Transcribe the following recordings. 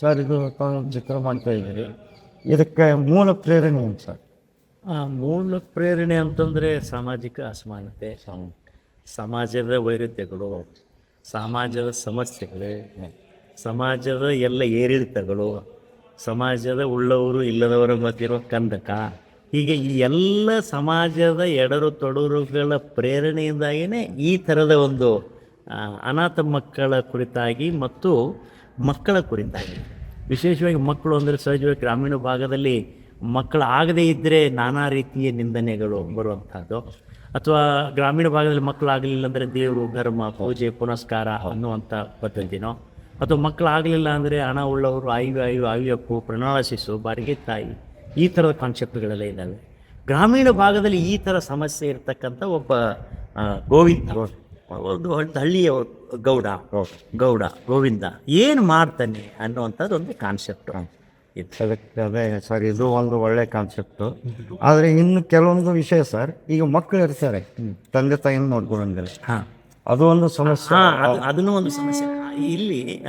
Sir ಇದು ಚಿತ್ರ ಮಾಡ್ತಾ ಇದ್ದೀರಿ. ಇದಕ್ಕೆ ಮೂಲ ಪ್ರೇರಣೆ ಏನು ಸರ್? ಮೂಲ ಪ್ರೇರಣೆ ಅಂತಂದರೆ ಸಾಮಾಜಿಕ ಅಸಮಾನತೆ, ಸಮಾಜದ ವೈರುಧ್ಯಗಳು, ಸಮಾಜದ ಸಮಸ್ಯೆಗಳು, ಸಮಾಜದ ಎಲ್ಲ ಏರಿಳಿತಗಳು, ಸಮಾಜದ ಉಳ್ಳವರು ಇಲ್ಲದವರ ಮಧ್ಯೆರೋ ಕಂದಕ. ಹೀಗೆ ಈ ಎಲ್ಲ ಸಮಾಜದ ಎಡರು ತೊಡರುಗಳ ಪ್ರೇರಣೆಯಿಂದಾಗಿಯೇ ಈ ಥರದ ಒಂದು ಅನಾಥ ಮಕ್ಕಳ ಕುರಿತಾಗಿ ಮತ್ತು ಮಕ್ಕಳ ಕುರಿತಾಗಿ. ವಿಶೇಷವಾಗಿ ಮಕ್ಕಳು ಅಂದರೆ ಸಹಜವಾಗಿ ಗ್ರಾಮೀಣ ಭಾಗದಲ್ಲಿ ಮಕ್ಕಳು ಆಗದೇ ಇದ್ದರೆ ನಾನಾ ರೀತಿಯ ನಿಂದನೆಗಳು ಬರುವಂಥದ್ದು ಅಥವಾ ಗ್ರಾಮೀಣ ಭಾಗದಲ್ಲಿ ಮಕ್ಕಳು ಆಗಲಿಲ್ಲ ಅಂದರೆ ದೇವರು, ಧರ್ಮ, ಪೂಜೆ, ಪುನಸ್ಕಾರ ಅನ್ನುವಂಥ ಪದ್ಧತಿನೋ? ಅಥವಾ ಮಕ್ಕಳು ಆಗಲಿಲ್ಲ ಅಂದರೆ ಹಣ ಉಳ್ಳವರು ಆಯು ಆಯು ಆಯುವಪ್ಪು ಪ್ರಣಾಳಿಸು ಬಾರಿಗೆ ತಾಯಿ, ಈ ಥರದ ಕಾನ್ಸೆಪ್ಟ್ಗಳೆಲ್ಲ ಇದ್ದಾವೆ. ಗ್ರಾಮೀಣ ಭಾಗದಲ್ಲಿ ಈ ಥರ ಸಮಸ್ಯೆ ಇರತಕ್ಕಂಥ ಒಬ್ಬ ಗೋವಿಂದ ಒಂದು ಹಳ್ಳಿಯ ಗೌಡ ಗೌಡ ಗೋವಿಂದ ಏನು ಮಾಡ್ತಾನೆ ಅನ್ನುವಂಥದ್ದು ಒಂದು ಕಾನ್ಸೆಪ್ಟ್ ಇದು. ಅದಕ್ಕೆ ಅದೇ ಸರ್ ಇದು ಒಂದು ಒಳ್ಳೆ ಕಾನ್ಸೆಪ್ಟು ಆದರೆ ಇನ್ನು ಕೆಲವೊಂದು ವಿಷಯ ಸರ್ ಈಗ ಮಕ್ಕಳು ಇರ್ತಾರೆ. ತಂದೆ ತಾಯಿನ ನೋಡ್ಕೊಳಂಗಿಲ್ಲ. ಹಾಂ. ಅದು ಒಂದು ಸಮಸ್ಯೆ. ಅದು ಅದನ್ನು ಒಂದು ಸಮಸ್ಯೆ. ಇಲ್ಲಿ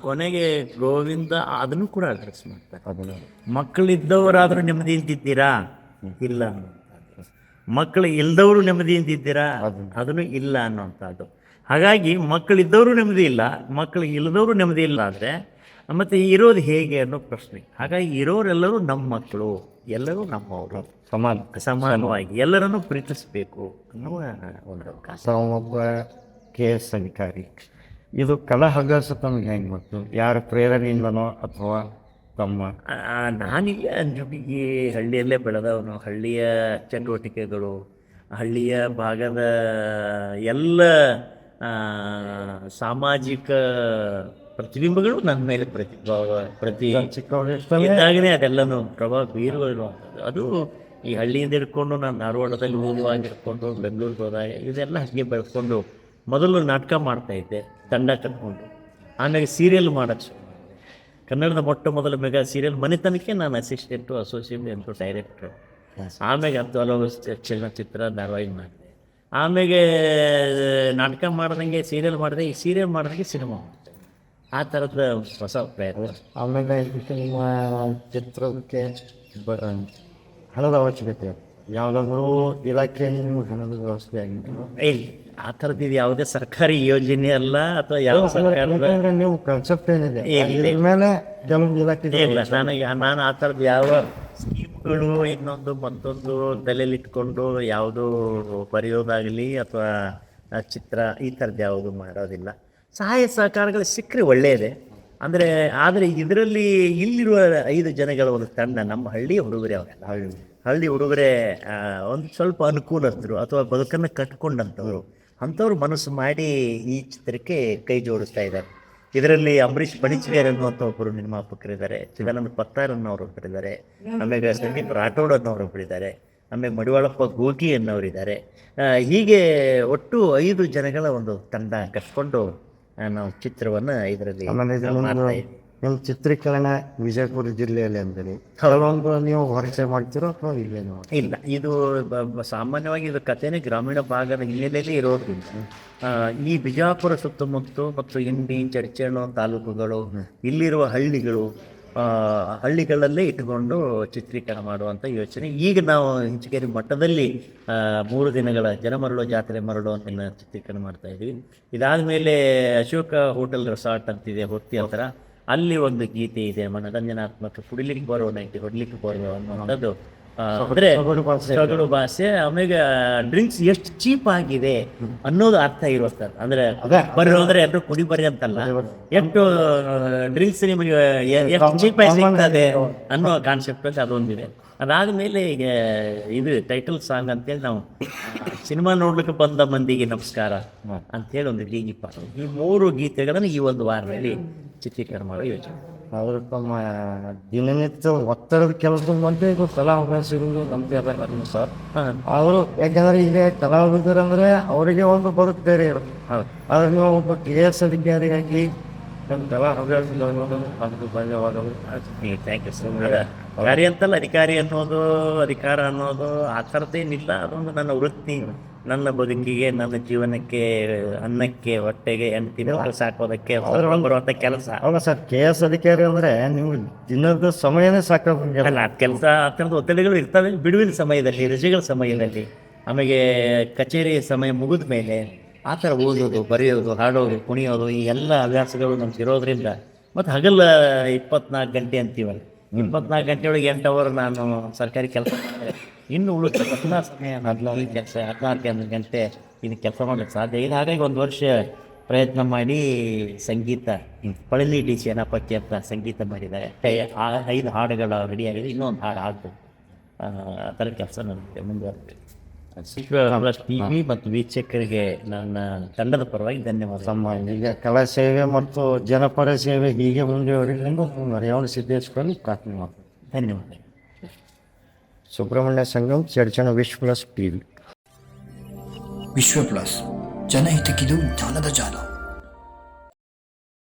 ಕೊನೆಗೆ ಗೋವಿಂದ ಅದನ್ನು ಕೂಡ ಅಡ್ರೆಸ್ ಮಾಡ್ತಾರೆ. ಮಕ್ಕಳಿದ್ದವರಾದ್ರೂ ನೆಮ್ಮದಿ ಇದ್ದಿದ್ದೀರಾ? ಇಲ್ಲ. ಮಕ್ಕಳು ಇಲ್ದವರು ನೆಮ್ಮದಿ ಇದ್ದೀರಾ ಅದನ್ನು ಇಲ್ಲ ಅನ್ನುವಂಥದ್ದು. ಹಾಗಾಗಿ ಮಕ್ಕಳಿದ್ದವರು ನೆಮ್ಮದಿ ಇಲ್ಲ ಮಕ್ಕಳು ಇಲ್ಲದವರು ನೆಮ್ಮದಿ ಇಲ್ಲ ಅಂದರೆ ಮತ್ತೆ ಇರೋದು ಹೇಗೆ ಅನ್ನೋ ಪ್ರಶ್ನೆ. ಹಾಗಾಗಿ ಇರೋರೆಲ್ಲರೂ ನಮ್ಮ ಮಕ್ಕಳು ಎಲ್ಲರೂ ನಮ್ಮವರು. ಸಮಾನ. ಸಮಾನವಾಗಿ ಎಲ್ಲರನ್ನೂ ಪ್ರೀತಿಸಬೇಕು ಅನ್ನುವ ಒಂದು ಅವಕಾಶ. ಒಬ್ಬ ಕೆ ಎಸ್ ಅಧಿಕಾರಿ. ಇದು ಕಲಾ ಹವ್ಯಾಸ ತಮಗೆ ಹೆಂಗೆ ಗೊತ್ತು ಯಾರ ಪ್ರೇರಣೆಯಿಂದನೋ ಅಥವಾ ತಮ್ಮ. ನಾನೀಗ ನಮಗೆ ಹಳ್ಳಿಯಲ್ಲೇ ಬೆಳೆದವನು. ಹಳ್ಳಿಯ ಚಟುವಟಿಕೆಗಳು ಹಳ್ಳಿಯ ಭಾಗದ ಎಲ್ಲ ಸಾಮಾಜಿಕ ಪ್ರತಿಬಿಂಬಗಳು ನನ್ನ ಮೇಲೆ ಪ್ರತಿಭಾವ ಪ್ರತಿ ಅದೆಲ್ಲನು ಅದೆಲ್ಲನೂ ಪ್ರಭಾವ ಬೀರುವ ಅದು ಈ ಹಳ್ಳಿಯಿಂದ ಹಿಡ್ಕೊಂಡು ನಾನು ಧಾರವಾಡದಲ್ಲಿ ಹೋಗುವಾಗ ಹಿಡ್ಕೊಂಡು ಬೆಂಗಳೂರಿಗೆ ಹೋದಾಗ ಇದೆಲ್ಲ ಹಾಗೆ ಬೆಳೆಸ್ಕೊಂಡು ಮೊದಲು ನಾಟಕ ಮಾಡ್ತಾ ಇದ್ದೆ ತಂಡ ಕಟ್ಕೊಂಡು. ಆಮೇಲೆ ಸೀರಿಯಲ್ ಮಾಡೋಕ್ಕೆ ಕನ್ನಡದ ಮೊಟ್ಟ ಮೊದಲ ಮೆಗಾ ಸೀರಿಯಲ್ ಮನೆತನಕ್ಕೆ ನಾನು ಅಸಿಸ್ಟೆಂಟು ಅಸೋಸಿಯೇಟ್ ಎಂಟು ಡೈರೆಕ್ಟ್ರು ಆಮೇಲೆ ಅದು ಹಲವು ಚಲನಚಿತ್ರ ಧಾರಾವಾಹಿ ಮಾಡಿದೆ. ಆಮೇಲೆ ನಾಟಕ ಮಾಡಿದಂಗೆ ಸೀರಿಯಲ್ ಮಾಡಿದೆ. ಈ ಸೀರಿಯಲ್ ಮಾಡ್ದಂಗೆ ಸಿನಿಮಾ ಆ ಥರದ ಹೊಸ ಪ್ರಯತ್ನ. ಆಮೇಲೆ ನಿಮ್ಮ ಚಿತ್ರಕ್ಕೆ ಹಣದ ಅವಶ್ಯಕತೆ. ಯಾವುದಾದ್ರೂ ಇಲಾಖೆ ವ್ಯವಸ್ಥೆ ಇಲ್ಲ ಆ ಥರದ್ದು ಇದು ಯಾವುದೇ ಸರ್ಕಾರಿ ಯೋಜನೆ ಅಲ್ಲ ಅಥವಾ ಯಾವ ಸರ್ಕಾರ ನೀವು ಕನ್ಸೆಪ್ಟ್ ಏನಿದೆ ಇಲ್ಲ. ಮೇಲೆ ಕೆಲವೊಂದು ಇಲಾಖೆ ಇಲ್ಲ ನನಗೆ ನಾನು ಆ ಥರದ್ದು ಯಾವ ಸ್ಕೀಮ್ಗಳು ಇನ್ನೊಂದು ಮತ್ತೊಂದು ತಲೆಯಲ್ಲಿ ಇಟ್ಕೊಂಡು ಯಾವುದು ಬರೆಯೋದಾಗಲಿ ಅಥವಾ ಚಿತ್ರ ಈ ಥರದ್ದು ಯಾವುದು ಮಾಡೋದಿಲ್ಲ. ಸಹಾಯ ಸಹಕಾರಗಳು ಸಿಕ್ಕರೆ ಒಳ್ಳೆಯದೇ ಅಂದರೆ ಆದರೆ ಇದರಲ್ಲಿ ಇಲ್ಲಿರುವ ಐದು ಜನಗಳ ಒಂದು ತಂಡ ನಮ್ಮ ಹಳ್ಳಿ ಹುಡುಗರೇ ಅವರೆಲ್ಲ ಹಳ್ಳಿ ಹುಡುಗರೇ ಹುಡುಗರೆ ಒಂದು ಸ್ವಲ್ಪ ಅನುಕೂಲಸ್ಥರು ಅಥವಾ ಬದುಕನ್ನು ಕಟ್ಕೊಂಡಂಥವ್ರು ಅಂಥವ್ರು ಮನಸ್ಸು ಮಾಡಿ ಈ ಚಿತ್ರಕ್ಕೆ ಕೈ ಜೋಡಿಸ್ತಾ ಇದ್ದಾರೆ. ಇದರಲ್ಲಿ ಅಂಬರೀಷ್ ಬಣಿಚಿವೇರ್ ಅನ್ನುವಂಥ ಒಬ್ಬರು ನಿರ್ಮಾಪಕರಿದ್ದಾರೆ ಚಿದಾನಂದ ಪತ್ತಾರ್ ಅನ್ನೋರು ಒಬ್ಬರಿದ್ದಾರೆ ಆಮೇಲೆ ಸಂದೀಪ್ ರಾಠೋಡ್ ಅನ್ನೋರು ಒಬ್ಬರಿದ್ದಾರೆ ಆಮೇಲೆ ಮಡಿವಾಳಪ್ಪ ಗೋಗಿ ಅನ್ನೋರಿದ್ದಾರೆ ಹೀಗೆ ಒಟ್ಟು ಐದು ಜನಗಳ ಒಂದು ತಂಡ ಕಟ್ಕೊಂಡು ನಾವು ಚಿತ್ರವನ್ನು ಇದರಲ್ಲಿ ನಿಮ್ಮ ಚಿತ್ರೀಕರಣ ವಿಜಯಪುರ ಜಿಲ್ಲೆಯಲ್ಲಿ ಅಂದರೆ. ಕೆಲವೊಂದು ನೀವು ಹೊರಸೆ ಮಾಡ್ತೀರೋ ಅಥವಾ ಇಲ್ಲೇನೋ? ಇಲ್ಲ ಇದು ಸಾಮಾನ್ಯವಾಗಿ ಇದು ಕಥೆನೇ ಗ್ರಾಮೀಣ ಭಾಗದ ಹಿನ್ನೆಲೆಯಲ್ಲಿ ಇರೋದ್ರಿಂದ ಈ ಬಿಜಾಪುರ ಸುತ್ತಮುತ್ತ ಮತ್ತು ಇಂಡಿ ಚರ್ಚೆಣ್ಣು ತಾಲೂಕುಗಳು ಇಲ್ಲಿರುವ ಹಳ್ಳಿಗಳು ಹಳ್ಳಿಗಳಲ್ಲೇ ಇಟ್ಟುಕೊಂಡು ಚಿತ್ರೀಕರಣ ಮಾಡುವಂಥ ಯೋಚನೆ. ಈಗ ನಾವು ಹಿಂಚಗೇರಿ ಮಟ್ಟದಲ್ಲಿ ಮೂರು ದಿನಗಳ ಜನಮರಳು ಜಾತ್ರೆ ಮರಳು ಅಂತ ಚಿತ್ರೀಕರಣ ಮಾಡ್ತಾ ಇದ್ದೀವಿ ಇದಾದ ಮೇಲೆ ಅಶೋಕ ಹೋಟೆಲ್ ರೆಸಾರ್ಟ್ ಅಂತಿದೆ ಹೊತ್ತಿ ಹತ್ರ. ಅಲ್ಲಿ ಒಂದು ಗೀತೆ ಇದೆ ಮನರಂಜನಾತ್ಮಕ ಕುಡಿಲಿಕ್ಕೆ ಬರೋಣ ಐತಿ ಹೊಡ್ಲಿಕ್ಕೆ ಬರೋ ಅನ್ನೋದು ಅಂದ್ರೆ ಸೊಗಡು ಭಾಷೆ. ಆಮೇಲೆ ಡ್ರಿಂಕ್ಸ್ ಎಷ್ಟು ಚೀಪ್ ಆಗಿದೆ ಅನ್ನೋದು ಅರ್ಥ ಇರುತ್ತೆ ಅಂದ್ರೆ ಬರೋದ್ರೆ ಅಂದ್ರೆ ಎಲ್ಲರೂ ಕುಡಿ ಬರ್ರಿ ಅಂತಲ್ಲ. ಎಷ್ಟು ಡ್ರಿಂಕ್ಸ್ ನಿಮಗೆ ಎಷ್ಟು ಚೀಪ್ ಆಗಿ ಸಿಗ್ತದೆ ಅನ್ನೋ ಕಾನ್ಸೆಪ್ಟ್ ಅಲ್ಲಿ ಅದೊಂದಿದೆ. ಅದಾದ್ಮೇಲೆ ಈಗ ಇದು ಟೈಟಲ್ ಸಾಂಗ್ ಅಂತೇಳಿ ನಾವು ಸಿನಿಮಾ ನೋಡ್ಲಿಕ್ಕೆ ಬಂದ ಮಂದಿಗೆ ನಮಸ್ಕಾರ ಅಂತ ಹೇಳಿ ಒಂದು ಗೀಗಿಪ್ಪ ಈ ಮೂರು ಗೀತೆಗಳನ್ನು ಈ ಒಂದು ವಾರದಲ್ಲಿ ಚಿತ್ರೀಕರಣ ಮಾಡಿ ಯೋಚನೆ ಅವರು ತಮ್ಮ ದಿನನಿತ್ಯ ಒತ್ತಡದ ಕೆಲಸದ ಮಧ್ಯೆ ಇದು ಕಲಾ ಅವಕಾಶ ಇರುವುದು ನಮಗೆ ಅದ ಸರ್. ಅವರು ಯಾಕಂದ್ರೆ ಈಗ ಕಲಾವಿದರಂದ್ರೆ ಅವರಿಗೆ ಒಂದು ಬದುಕು ಬೇರೆ ಇರುತ್ತೆ ಹೌದು. ಆದ್ರೆ ನೀವು ಒಬ್ಬ ಕೆ ಎಸ್ ಅಧಿಕಾರಿಯಾಗಿ ನಮ್ಮ ಕಲಾ ಹವ್ಯಾಸಗಳನ್ನು ಅದಕ್ಕೆ ಧನ್ಯವಾದಗಳು. ಥ್ಯಾಂಕ್ ಯು ಸರ್ ಅಧಿಕಾರಿ ಅಂತಲ್ಲ ಅಧಿಕಾರಿ ಅನ್ನೋದು ಅಧಿಕಾರ ಅನ್ನೋದು ಆ ಥರದ್ದೇನಿಲ್ಲ ಅದೊಂದು ನನ್ನ ವೃತ್ತಿ ನನ್ನ ಬದುಕಿಗೆ ನನ್ನ ಜೀವನಕ್ಕೆ ಅನ್ನಕ್ಕೆ ಹೊಟ್ಟೆಗೆ ಹೆಂಡತಿ ಕೆಲಸ ಸಾಕೋದಕ್ಕೆ ಬರುವಂಥ ಕೆಲಸ. ಅಲ್ಲ ಸರ್ ಕೆ ಎಸ್ ಅಧಿಕಾರಿ ಅಂದ್ರೆ ನೀವು ದಿನದ ಸಮಯನೇ ಸಾಕಾಗಲ್ಲ ಅಲ್ಲ ಕೆಲಸ ಆ ಥರದ ಒತ್ತಡಗಳು ಇರ್ತವೆ. ಬಿಡುವಿನ ಸಮಯದಲ್ಲಿ ರಜೆಗಳ ಸಮಯದಲ್ಲಿ ಆಮೇಲೆ ಕಚೇರಿ ಸಮಯ ಮುಗಿದ ಮೇಲೆ ಆ ಥರ ಓದೋದು ಬರೆಯೋದು ಹಾಡೋದು ಕುಣಿಯೋದು ಈ ಎಲ್ಲ ಹವ್ಯಾಸಗಳು ನಮ್ಗೆ ಇರೋದ್ರಿಂದ ಮತ್ತು ಹಗಲ ಇಪ್ಪತ್ನಾಲ್ಕು ಗಂಟೆ ಅಂತೀವಲ್ಲ ಇಪ್ಪತ್ನಾಲ್ಕು ಗಂಟೆ ಒಳಗೆ ಎಂಟು ಅವರ್ ನಾನು ಸರ್ಕಾರಿ ಕೆಲಸ ಇನ್ನು ಉಳಿದ ಹದಿನಾರು ಸಮಯ ಹದಿನಾರು ಕೆಲಸ ಹದಿನಾಲ್ಕು ಗಂಟೆ ಇದು ಕೆಲಸ ಮಾಡೋಕ್ಕೆ ಸಾಧ್ಯ ಇಲ್ಲ. ಹಾಗಾಗಿ ಒಂದು ವರ್ಷ ಪ್ರಯತ್ನ ಮಾಡಿ ಸಂಗೀತ ಪಳಲಿ ಡಿ ಸೇನಾಪತಿ ಅಂತ ಸಂಗೀತ ಮಾಡಿದ್ದಾರೆ. ಐದು ಹಾಡುಗಳು ರೆಡಿ ಆಗಿದೆ. ಇನ್ನೊಂದು ಹಾಡು ಹಾಡ್ಬೇಕು. ಆ ಥರ ಕೆಲಸ ನನಗೆ ಮುಂದುವರೆದು ಮತ್ತು ವೀಕ್ಷಕರಿಗೆ ನನ್ನ ತಂಡದ ಪರವಾಗಿ ಧನ್ಯವಾದ. ತಮ್ಮ ಈಗ ಕಲಾ ಸೇವೆ ಮತ್ತು ಜನಪರ ಸೇವೆ ಹೀಗೆ ಮುಂದುವರಿಕೊಂಡು ಮರೆಯೋಣ ಸಿದ್ದೇಶ್ವರ ಪ್ರಾರ್ಥನೆ ಮಾಡ್ತೀನಿ ಧನ್ಯವಾದ. Subrahmanya Sangam ಚರ್ಚನ Vishwa plus TV. Vishwa plus. ಜನಹಿತಕ್ಕಿದು ಜ್ಞಾನದ ಜಾಲ.